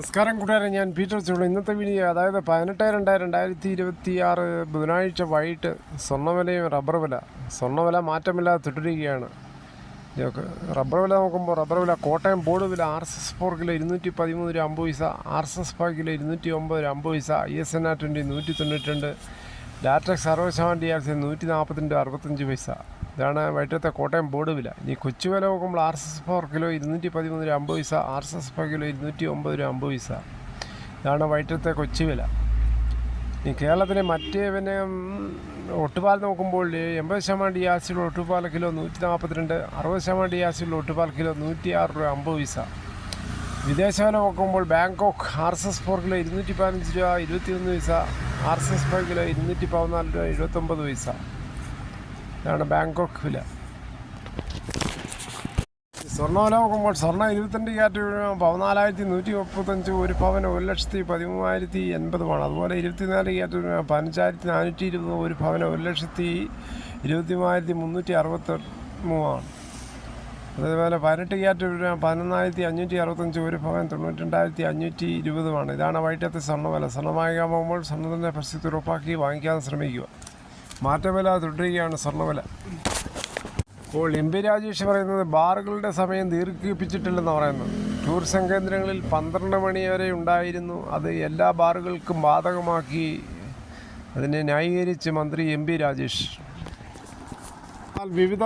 നമസ്കാരം കൂട്ടുകാരെ ഞാൻ പീറ്റർ ചൂട് ഇന്നത്തെ വീഡിയോ അതായത് പതിനെട്ട് രണ്ട് രണ്ടായിരത്തി ഇരുപത്തി ആറ് ബുധനാഴ്ച വൈകിട്ട് സ്വർണവിലയും റബ്ബർ വില. സ്വർണവില മാറ്റമില്ലാതെ തുടരുകയാണ്. റബ്ബർ വില നോക്കുമ്പോൾ റബ്ബർ വില കോട്ടയം ബോർഡ് വില R S S four kilo ഇരുന്നൂറ്റി പതിമൂന്ന് രൂപ അമ്പത് പൈസ R S S five kilo ഇരുന്നൂറ്റി ഒമ്പത് രൂപ അമ്പത് പൈസ I S N R twenty നൂറ്റി തൊണ്ണൂറ്റിരണ്ട് ലാറ്റക്സ് അറുപത് ശതമാനം ഡി ആർ സി നൂറ്റി നാൽപ്പത്തിന്റെ അറുപത്തഞ്ച് പൈസ. ഇതാണ് വൈകിട്ടത്തെ കോട്ടയം ബോർഡ് വില. ഇനി കൊച്ചു വില നോക്കുമ്പോൾ R S S four kilo ഇരുന്നൂറ്റി പതിമൂന്ന് രൂപ അമ്പത് പൈസ R S S four kilo ഇരുന്നൂറ്റി ഒമ്പത് രൂപ അമ്പത് പൈസ. ഇതാണ് വൈകിട്ടത്തെ കൊച്ചു വില. ഇനി കേരളത്തിലെ മറ്റ് പിന്നെ ഒട്ടുപാൽ നോക്കുമ്പോൾ എൺപത് ശതമാനം ഡി ആർ സിയുള്ള ഒട്ടുപാൽ കിലോ നൂറ്റി നാൽപ്പത്തിരണ്ട് അറുപത് ശതമാനം ഡി ആർ സിയുള്ള ഒട്ടുപാൽ കിലോ നൂറ്റി ആറ് രൂപ അമ്പത് പൈസ. വിദേശ വില നോക്കുമ്പോൾ Bangkok R S S four kilo ഇരുന്നൂറ്റി പതിനഞ്ച് രൂപ ഇരുപത്തിയൊന്ന് പൈസ. R S S five kilo ഇരുന്നൂറ്റി പതിനാല് രൂപ എഴുപത്തൊമ്പത് പൈസ. ഇതാണ് ബാങ്കോക്ക് വില. സ്വർണവില നോക്കുമ്പോൾ സ്വർണ ഇരുപത്തിരണ്ട് ക്യാരറ്റ് പതിനാലായിരത്തി നൂറ്റി മുപ്പത്തഞ്ച് ഒരു പവന് ഒരു ലക്ഷത്തി പതിമൂവായിരത്തി എൺപതുമാണ്. അതുപോലെ ഇരുപത്തിനാല് ക്യാരറ്റ് പതിനഞ്ചായിരത്തി നാനൂറ്റി ഇരുപത് ഒരു പവന് ഒരു ലക്ഷത്തി ഇരുപത്തി മൂവായിരത്തി മുന്നൂറ്റി അറുപത്തി മൂന്നാണ് അതേപോലെ പതിനെട്ട് ക്യാരറ്റ് പതിനൊന്നായിരത്തി അഞ്ഞൂറ്റി അറുപത്തഞ്ച് ഒരു ഭവൻ തൊണ്ണൂറ്റി രണ്ടായിരത്തി അഞ്ഞൂറ്റി ഇരുപതുമാണ് ഇതാണ് വൈകിട്ടത്തെ സ്വർണവില. സ്വർണം വാങ്ങിക്കാൻ പോകുമ്പോൾ സ്വർണത്തിന്റെ പരിസ്ഥിതി ഉറപ്പാക്കി വാങ്ങിക്കാൻ ശ്രമിക്കുക. മാറ്റമില്ല തുടരുകയാണ് സ്വർണവില. ഇപ്പോൾ എം പി രാജേഷ് പറയുന്നത് ബാറുകളുടെ സമയം ദീർഘിപ്പിച്ചിട്ടില്ലെന്ന് പറയുന്നത്. ടൂറിസം കേന്ദ്രങ്ങളിൽ പന്ത്രണ്ട് മണി വരെ ഉണ്ടായിരുന്നു. അത് എല്ലാ ബാറുകൾക്കും ബാധകമാക്കി അതിനെ ന്യായീകരിച്ച് മന്ത്രി എം പി രാജേഷ് വിവിധ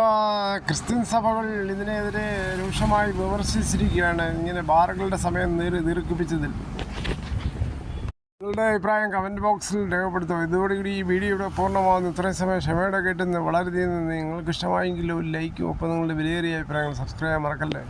ക്രിസ്ത്യൻ സഭകൾ ഇതിനെതിരെ രൂക്ഷമായി വിമർശിച്ചിരിക്കുകയാണ്. ഇങ്ങനെ ബാറുകളുടെ സമയം നീറി ദീർഘിപ്പിച്ചതിൽ. നിങ്ങളുടെ അഭിപ്രായം കമന്റ് ബോക്സിൽ രേഖപ്പെടുത്തും ഇതോടുകൂടി ഈ വീഡിയോ ഇവിടെ പൂർണമാകുന്നു. ഇത്രയും സമയം ക്ഷമയോടെ കേട്ടെന്ന് വളരെയധികം നിങ്ങൾക്ക് ഇഷ്ടമായെങ്കിൽ ഒരു ലൈക്കും ഒപ്പം നിങ്ങളുടെ വിലയേറിയ അഭിപ്രായങ്ങൾ സബ്സ്ക്രൈബ് മറക്കല്ലേ?